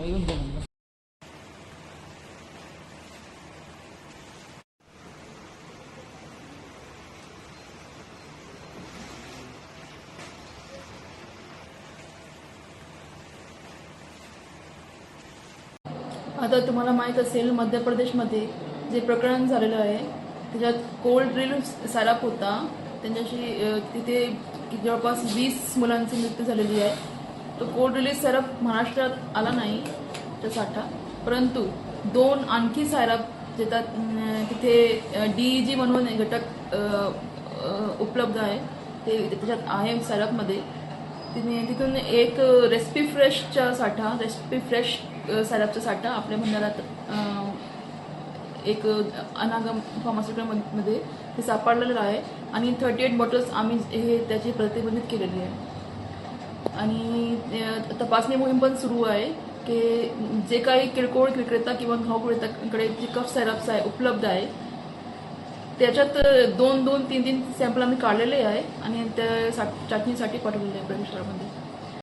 आता तुम्हाला माहीत असेल मध्य प्रदेशमध्ये जे प्रकरण झालेलं आहे त्याच्यात कोल्ड ड्रिल साराप होता. त्यांच्याशी तिथे जवळपास वीस मुलांची मृत्यू झालेली आहे. तो कोल्ड रिलीज सॅरप महाराष्ट्रात आला नाही तो साठा. परंतु दोन आणखी सायरप देतात तिथे डी जी म्हणून घटक उपलब्ध आहे. ते त्याच्यात आहे सॅरपमध्ये तिने तिथून एक रेसिपी फ्रेशचा साठा रेसिपी फ्रेश अ, साठा आपल्या भंडारात एक अनागम फार्मास्युटिकलमध्ये ते सापडलेलं आहे. आणि थर्टी एट बॉटल्स आम्ही हे त्याची प्रतिबंधित केलेली आहे. आणि तपासणी मोहीम पण सुरू आहे की जे काही किरकोळ विक्रेता किंवा घाऊक विक्रेत्याकडे जे कफ सायरप्स आहे उपलब्ध आहे त्याच्यात दोन दोन तीन तीन सॅम्पल आम्ही काढलेले आहे आणि त्या सा- चाचणीसाठी पाठवलेले आहे प्रयोगशाळामध्ये